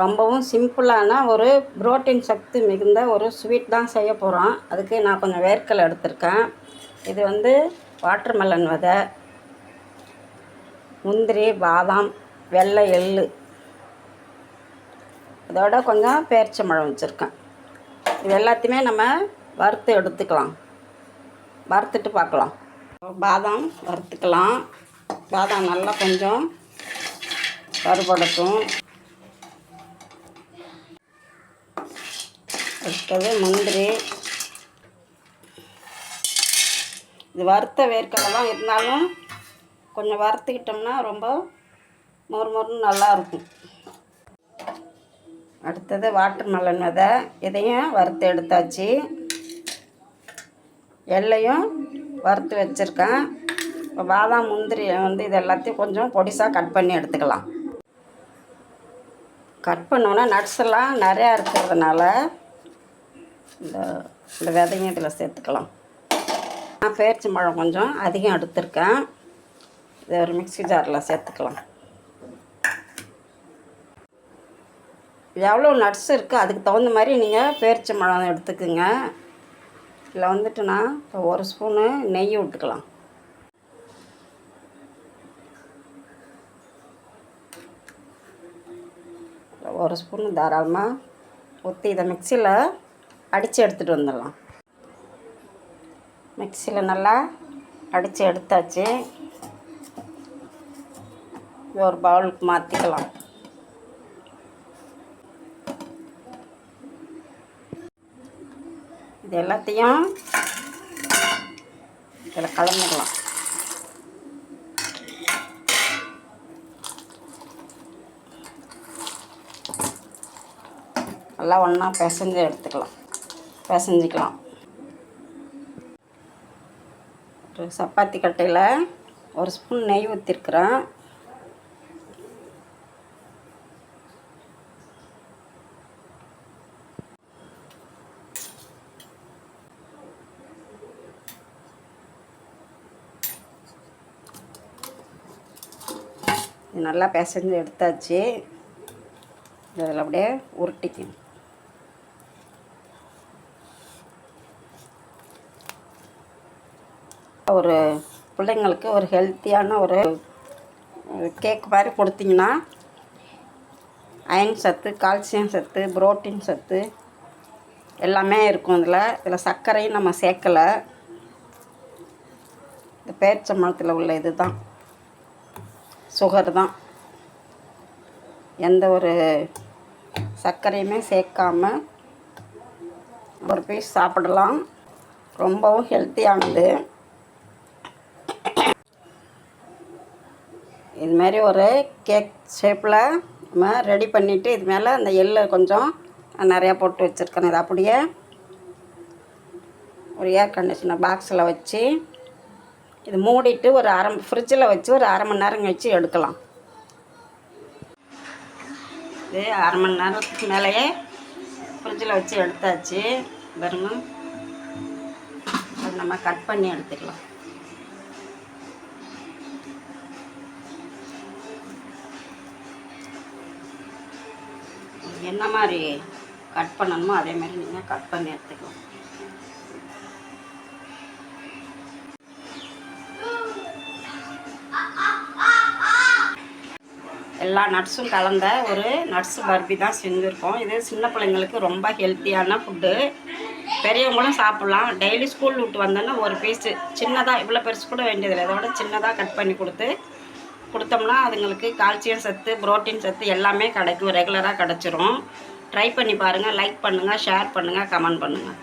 ரொம்பவும் சிம்பிளான ஒரு புரோட்டீன் சக்தி மிகுந்த ஒரு ஸ்வீட் தான் செய்ய போகிறோம் அதுக்கு நான் கொஞ்சம் வேர்க்கல் எடுத்திருக்கேன். இது வந்து வாட்டர்மெலன் விதை முந்திரி பாதாம் வெள்ளை எள் இதோட கொஞ்சம் பேரிச்சம்பழம் வச்சுருக்கேன். இது எல்லாத்தையுமே நம்ம வறுத்து எடுத்துக்கலாம். வறுத்துட்டு பார்க்கலாம். பாதாம் வறுத்துக்கலாம். பாதாம் நல்லா கொஞ்சம் வறுபடட்டும் அடுத்தது முந்திரி. இது வறுத்த வேர்க்கடலை தான் இருந்தாலும் கொஞ்சம் வறுத்துக்கிட்டோம்னா ரொம்ப மொறு மொறுன்னு நல்லாயிருக்கும். அடுத்தது வாட்டர் மெலன் விதை. இதையும் வறுத்து எடுத்தாச்சு. எல்லையும் வறுத்து வச்சுருக்கேன். இப்போ பாதாம் முந்திரி வந்து இது எல்லாத்தையும் கொஞ்சம் பொடிசாக கட் பண்ணி எடுத்துக்கலாம். கட் பண்ணோன்னா நட்ஸ் எல்லாம் நிறையா இருக்கிறதுனால இந்த இந்த விதையும் இதில் சேர்த்துக்கலாம். நான் பேரிச்சம்பழம் கொஞ்சம் அதிகம் எடுத்திருக்கேன். இதை ஒரு மிக்ஸி ஜாரில் சேர்த்துக்கலாம். எவ்வளோ நட்ஸ் இருக்குது அதுக்கு தகுந்த மாதிரி நீங்கள் பேரிச்சம்பழம் எடுத்துக்குங்க. இதில் வந்துட்டு நான் இப்போ ஒரு ஸ்பூனு நெய் விட்டுக்கலாம் ஒரு ஸ்பூன் தாராளமாக ஊற்றி இதை மிக்சியில் அடித்து எடுத்துகிட்டு வந்துடலாம். மிக்சியில் நல்லா அடித்து எடுத்தாச்சு. இது ஒரு பவுலுக்கு மாற்றிக்கலாம் இது எல்லாத்தையும் இதில் கலந்துக்கலாம். நல்லா ஒன்றா பிசைஞ்சு எடுத்துக்கலாம். பிசைஞ்சிக்கலாம். ஒரு சப்பாத்தி கட்டையில் ஒரு ஸ்பூன் நெய் ஊற்றிருக்குறேன் நல்லா பிசைஞ்சு எடுத்தாச்சு. இதில் அப்படியே உருட்டிக்கணும். ஒரு பிள்ளைங்களுக்கு ஒரு ஹெல்த்தியான ஒரு கேக் மாதிரி கொடுத்தீங்கன்னா அயன் சத்து கால்சியம் சத்து புரோட்டீன் சத்து எல்லாமே இருக்கும் இதில். இதில் சர்க்கரையும் நம்ம சேர்க்கலை. இந்த பேரிச்சம்பழத்தில் உள்ள இது தான் சுகர் தான். எந்த ஒரு சர்க்கரையுமே சேர்க்காம ஒரு பீஸ் சாப்பிடலாம். ரொம்பவும் ஹெல்த்தியானது இது மாதிரி ஒரு கேக் ஷேப்பில் நம்ம ரெடி பண்ணிவிட்டு இது மேலே அந்த எள்ளை கொஞ்சம் நிறையா போட்டு வச்சுருக்கேன். இது அப்படியே ஒரு ஏர் கண்டிஷனர் பாக்ஸில் வச்சு இது மூடிட்டு ஒரு அரை ஃப்ரிட்ஜில் வச்சு ஒரு அரை மணி நேரம் கழிச்சு எடுக்கலாம். இது அரை மணி நேரத்துக்கு மேலேயே ஃப்ரிட்ஜில் வச்சு எடுத்தாச்சு. பாருங்க. அது நம்ம கட் பண்ணி எடுத்துக்கலாம். என்ன மாதிரி கட் பண்ணணுமோ அதே மாதிரி நீங்கள் கட் பண்ணி எடுத்துக்கலாம். எல்லா நட்ஸும் கலந்த ஒரு நட்ஸ் பர்பி தான் செஞ்சுருக்கோம். இது சின்ன பிள்ளைங்களுக்கு ரொம்ப ஹெல்த்தியான ஃபுட்டு பெரியவங்களும் சாப்பிட்லாம். டெய்லி ஸ்கூல் விட்டு வந்தோன்னா ஒரு பீஸு சின்னதாக இவ்வளோ பெருசு கூட வேண்டியதில்லை. இதோட சின்னதாக கட் பண்ணி கொடுத்து கொடுத்தோம்னா அதுங்களுக்கு கால்சியம் சத்து புரோட்டீன் சத்து எல்லாமே கிடைக்கும். ரெகுலராக கிடச்சிரும். ட்ரை பண்ணி பாருங்கள் லைக் பண்ணுங்கள் ஷேர் பண்ணுங்கள் கமெண்ட் பண்ணுங்கள்